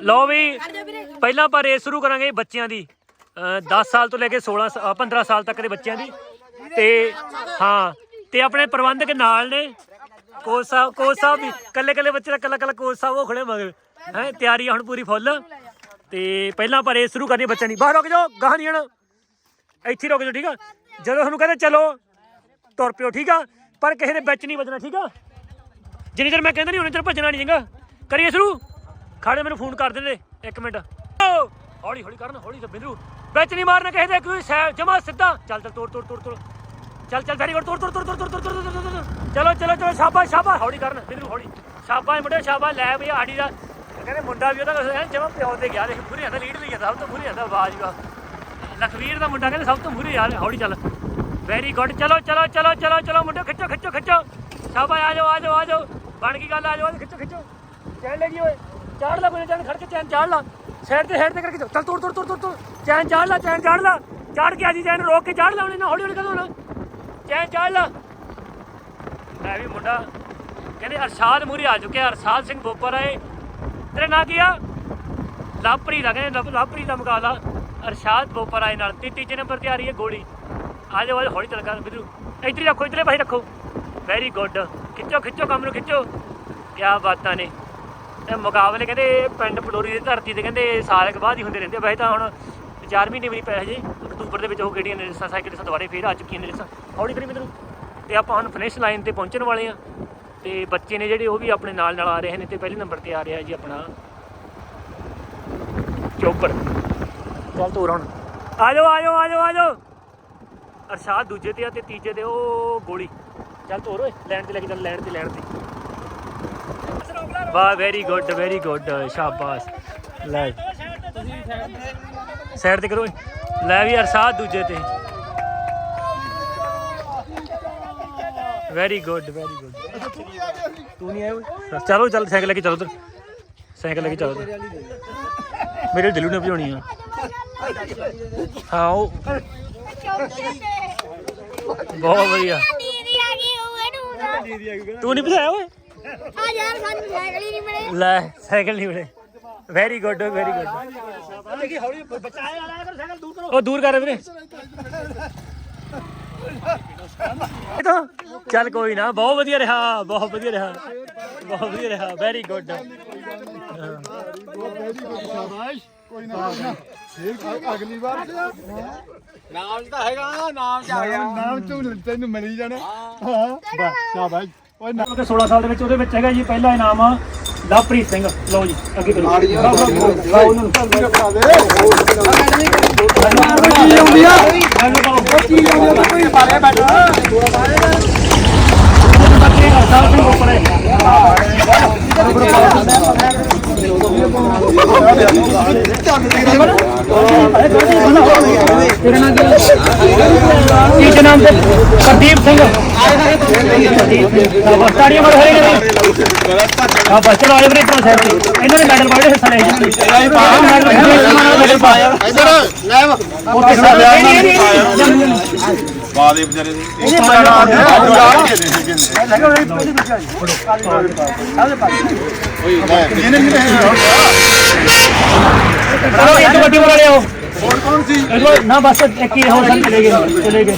ਲਓ ਵੀ, ਪਹਿਲਾਂ ਆਪਾਂ ਰੇਸ ਸ਼ੁਰੂ ਕਰਾਂਗੇ ਬੱਚਿਆਂ ਦੀ। ਅਹ 10 ਸਾਲ ਤੋਂ ਲੈ ਕੇ 16 ਸ- ਅਹ 15 ਸਾਲ ਤੱਕ ਦੇ ਬੱਚਿਆਂ ਦੀ। ਤੇ ਹਾਂ, ਤੇ ਆਪਣੇ ਪ੍ਰਬੰਧਕ ਨਾਲ ਨੇ। ਕੋਚ ਸਾਹਿਬ ਕੋਚ ਸਾਹਿਬ ਵੀ ਕੱਲੇ ਕੱਲੇ ਬੱਚੇ ਦਾ ਕੱਲਾ ਕੱਲਾ ਕੋਚ ਸਾਹਿਬ ਉਹ ਖੜੇ ਮਗਰ। ਹੈ, ਤਿਆਰੀ ਆ ਹੁਣ ਪੂਰੀ ਫੁੱਲ। ਤੇ ਪਹਿਲਾਂ ਆਪਾਂ ਰੇਸ ਸ਼ੁਰੂ ਕਰਨੀ ਬੱਚਿਆਂ ਦੀ। ਬਾਹਰ ਰੁਕ ਜਾਓ, ਗਾਹ ਨਹੀਂ ਆਣਾ ਇੱਥੇ ਰੁਕ ਜਾਓ, ਠੀਕ ਆ? ਜਦੋਂ ਤੁਹਾਨੂੰ ਕਹਿੰਦੇ ਚਲੋ, ਤੁਰ ਪਿਓ, ਠੀਕ ਆ? ਪਰ ਕਿਸੇ ਦੇ ਵਿੱਚ ਨਹੀਂ ਵੱਜਣਾ, ਠੀਕ ਆ? ਜਿੰਨੀ ਚਿਰ ਮੈਂ ਕਹਿੰਦਾ ਨਹੀਂ ਉਹਨੇ ਚਿਰ ਭੱਜਣਾ ਨਹੀਂ ਚੰਗਾ? ਕਰੀਏ ਸ਼ੁਰੂ? ਖਾੜੇ ਮੈਨੂੰ ਫੋਨ ਕਰ ਦਿੰਦੇ ਇੱਕ ਮਿੰਟ ਹੌਲੀ ਹੌਲੀ ਕਰਨ ਹੌਲੀ ਤੇ ਬਿੰਦੂ ਵਿੱਚ ਨਹੀਂ ਮਾਰਨਾ ਕਿਸੇ ਦੇ ਕੋਈ ਜਮਾ ਸਿੱਧਾ ਚੱਲ ਚੱਲ ਤੋੜ ਤੋੜ ਤੋੜ ਤੋੜ ਚੱਲ ਚੱਲ ਵੈਰੀ ਗੁੱਡ ਤੋੜ ਤੋੜ ਤੋੜ ਤੋੜ ਤੋੜ ਤੋੜ ਚਲੋ ਚਲੋ ਚਲੋ ਸ਼ਾਬਾਸ਼ ਸ਼ਾਬਾਸ਼ ਹੌਲੀ ਕਰਨ ਬਿੰਦੂ ਹੌਲੀ ਸ਼ਾਬਾਸ਼ ਮੁੰਡੇ ਸ਼ਾਬਾਸ਼ ਲੈ ਵੀ ਆੜੀ ਦਾ ਕਹਿੰਦੇ ਮੁੰਡਾ ਵੀ ਉਹਦਾ ਜਮਾ ਪਿਓ ਤੇ ਗਿਆ ਦੇਖ ਪੂਰੀ ਹੰਦਾ ਲੀਡ ਲਈ ਜਾਂਦਾ ਸਭ ਤੋਂ ਪੂਰੀ ਹੰਦਾ ਆਵਾਜ਼ ਵਾ ਲਖਵੀਰ ਦਾ ਮੁੰਡਾ ਕਹਿੰਦੇ ਸਭ ਤੋਂ ਬੁਰੀ ਯਾਰ ਹੌਲੀ ਚੱਲ ਵੈਰੀ ਗੁੱਡ ਚਲੋ ਚਲੋ ਚਲੋ ਚਲੋ ਚਲੋ ਮੁੰਡੇ ਖਿੱਚੋ ਖਿੱਚੋ ਖਿੱਚੋ ਸ਼ਾਬਾਸ਼ ਆ ਜਾਓ ਆ ਜਾਓ ਆ ਜਾਓ ਬਣ ਗਈ ਗੱਲ ਆ ਜਾਓ ਖਿੱਚੋ ਖਿੱਚੋ ਚੱਲ ਲੈ ਜੀ ਓਏ ਚਾੜ ਲਾ ਕੋਈ ਚੈਨ ਖੜ ਕੇ ਚੈਨ ਚਾੜ ਲਾ। ਸਾਈਡ ਤੇ ਸਾਈਡ ਤੇ ਕਰਕੇ ਚੱਲ ਤੋੜ ਤੋੜ ਤੋੜ ਤੋੜ ਚੈਨ ਚਾੜ ਲਾ, ਚੈਨ ਚਾੜ ਲਾ। ਚਾੜ ਕੇ ਆ ਚੈਨ ਰੋਕ ਕੇ ਚਾੜ ਲਾ ਉਹਨੇ, ਨਾ ਹੌਲੀ ਹੌਲੀ ਕਦੋਂ ਨਾ ਚੈਨ ਚਾੜ ਲਾ। ਮੈਂ ਵੀ ਮੁੰਡਾ, ਕਹਿੰਦੇ ਅਰਸ਼ਾਦ ਮੂਰੀ ਆ ਚੁੱਕਿਆ, ਅਰਸ਼ਾਦ ਸਿੰਘ ਬੋਪਰ ਆਏ। ਤੇਰੇ ਨਾਂ ਕੀ ਆ? ਲਾਪਰੀ ਦਾ, ਕਹਿੰਦੇ ਲਾਪਰੀ ਦਾ ਮੁਕਾਬਲਾ। ਅਰਸ਼ਾਦ ਬੋਪਰ ਆਏ ਨਾਲ, ਤੀ, ਤੀਜੇ ਨੰਬਰ ਤੇ ਆ ਰਹੀ ਹੈ ਗੋਲੀ। ਆ ਜਾਓ ਹੌਲੀ ਚੱਲ ਕਰ ਬਿੱਦੂ ਇੱਧਰ ਹੀ ਰੱਖੋ, ਇੱਧਰਲੇ ਪਾਸੇ ਰੱਖੋ। ਵੈਰੀ ਗੁੱਡ ਖਿੱਚੋ ਖਿੱਚੋ, ਕੰਮ ਨੂੰ ਖਿੱਚੋ। ਕੀ ਬਾਤਾਂ ਨੇ। ਤੇ ਮੁਕਾਬਲੇ ਕਹਿੰਦੇ ਪਿੰਡ ਪਲੋਰੀ ਦੀ ਧਰਤੀ ਤੇ ਕਹਿੰਦੇ ਸਾਲ ਕੁ ਬਾਅਦ ਹੀ ਹੁੰਦੇ ਰਹਿੰਦੇ ਆ। ਵੈਸੇ ਤਾਂ ਹੁਣ 4 ਮਹੀਨੇ ਵੀ ਨਹੀਂ ਪਏ ਹਜੇ। ਅਕਤੂਬਰ ਦੇ ਵਿੱਚ ਉਹ ਕਿਹੜੀਆਂ ਨੇ ਰੇਸਾਂ ਸਾਈਕਲ ਰੇਸਾਂ ਦੁਬਾਰੇ ਫੇਰ ਆ ਚੁੱਕੀਆਂ ਨੇ ਰੇਸਾਂ ਹੌਲੀ ਕਰੀ ਬਿੱਦੂ ਤੇ ਆਪਾਂ ਹੁਣ ਫਿਨਿਸ਼ ਲਾਈਨ ਤੇ ਪਹੁੰਚਣ ਵਾਲੇ ਆ ਤੇ ਬੱਚੇ ਨੇ ਜਿਹੜੇ ਉਹ ਵੀ ਆਪਣੇ ਨਾਲ ਨਾਲ ਆ ਰਹੇ ਨੇ ਤੇ ਪਹਿਲੇ ਨੰਬਰ ਤੇ ਆ ਰਿਹਾ ਜੀ ਆਪਣਾ। ਚੋਪਰ ਚੱਲ ਤੋਰ ਹੁਣ। ਆ ਜਾਓ ਆ ਜਾਓ ਆ ਜਾਓ ਆ ਜਾਓ ਅਰਸ਼ਾਦ ਦੂਜੇ ਤੇ ਆ ਤੇ ਤੀਜੇ ਤੇ ਉਹ ਗੋਲੀ। ਚੱਲ ਤੋਰ ਓਏ, ਲੈਣ ਤੇ ਲੈ ਕੇ ਚੱਲ, ਲੈਣ ਤੇ ਲੈਣ ਤੇ। ਵਾਹ ਵੈਰੀ ਗੁੱਡ ਵੈਰੀ ਗੁੱਡ ਸ਼ਾਬਾਸ਼। ਲੈ। ਸਾਈਡ ਤੇ ਕਰੋ। ਲੈ ਵੀ ਅਰਸ਼ਾਦ ਦੂਜੇ ਤੇ। ਵੈਰੀ ਗੁੱਡ ਵੈਰੀ ਗੁੱਡ ਤੂੰ ਨਹੀਂ ਆਇਆ ਚਲੋ ਚੱਲ ਸਾਈਕਲ ਲੈ ਕੇ ਚਲੋ ਉਧਰ। ਸਾਈਕਲ ਲੈ ਕੇ ਚਲੋ। ਮੇਰੇ ਦਿਲੂ ਨੇ ਭਜਾਉਣੀ ਆ। ਹਾਂ ਉਹ। ਬਹੁਤ ਵਧੀਆ। ਤੂੰ ਨਹੀਂ ਭਜਾਇਆ ਓਏ? ਆ ਯਾਰ ਸਾਨੂੰ ਸਾਈਕਲ ਹੀ ਨਹੀਂ ਮਿਲੇ। ਲੈ ਸਾਈਕਲ ਨਹੀਂ ਮਿਲੇ। ਵੈਰੀ ਗੁੱਡ ਵੈਰੀ ਗੁੱਡ ਉਹ ਦੂਰ ਕਰ ਵੀਰੇ। ਇਹ ਤਾਂ ਚੱਲ ਕੋਈ ਨਾ ਬਹੁਤ ਵਧੀਆ ਰਿਹਾ ਬਹੁਤ ਵਧੀਆ ਰਿਹਾ। ਬਹੁਤ ਵਧੀਆ ਰਿਹਾ ਵੈਰੀ ਗੁੱਡ ਕੋਈ ਨਾ ਫੇਰ ਅਗਲੀ ਵਾਰ ਨਾਮ ਤਾਂ ਹੈਗਾ। ਨਾਮ ਚ ਆ ਗਿਆ ਨਾਮ ਚੋਂ ਤੈਨੂੰ ਮਿਲੀ ਜਾਣਾ। ਹਾਂ। ਬਸ ਸ਼ਾਬਾਸ਼ ਓਏ ਨਾ 16 ਸਾਲ ਦੇ ਵਿੱਚ ਉਹਦੇ ਵਿੱਚ ਹੈਗਾ ਜੀ ਪਹਿਲਾ ਇਨਾਮ ਆ ਲਵਪ੍ਰੀਤ ਸਿੰਘ। ਲਓ ਜੀ ਅੱਗੇ ਕਰੋ। ਲਓ, ਲਓ, ਲਓ, ਲਓ ਉਹਨੂੰ। ਬਣਾ ਦੇ? ਕੀ ਆਉਂਦੀ ਆ? ਕੀ ਆਉਂਦੀ ਆ? ਕੋਈ ਮਾਰੇ ਬੈਠਾ। ਬੱਚੇ ਦਾ ਸਾਲ ਸਿੰਘ ਉੱਪਰ ਹੈ ਕੀ ਨਾਮ ਤੇ ਪ੍ਰਦੀਪ ਸਿੰਘ। ਤਾੜੀਆਂ ਮਾਰੋ ਹਰੇ ਆ ਬਸ ਚਲੋ ਆਏ ਵੀਰੇ ਇਤਨਾ ਜੀ ਇਹਨਾਂ ਨੇ ਮੈਡਲ ਵਾਲੇ ਜੀ ਮੈਡਲ ਪਾਇਆ ਇਧਰ ਲੈ ਉੱਥੇ ਸਾਲਿਆ ਇਹਨਾਂ ਨੇ ਪਾਇਆ ਬਾਦੇ ਵਿਚਾਰੇ ਨੂੰ ਇਹ ਪਾਇਆ ਜੀ। ਕਾਲੇ ਪਾਸ ਓਏ ਇਹਨੇ ਨਹੀਂ ਰਹਿਣਾ ਚਲੋ ਇੱਕ ਵੱਡੀ ਬਣਾ ਹੋਰ ਕੌਣ ਸੀ? ਨਾ ਬਸ ਇੱਕ ਹੀ ਹੋ ਚਲੇ ਗਏ ਚਲੇ ਗਏ।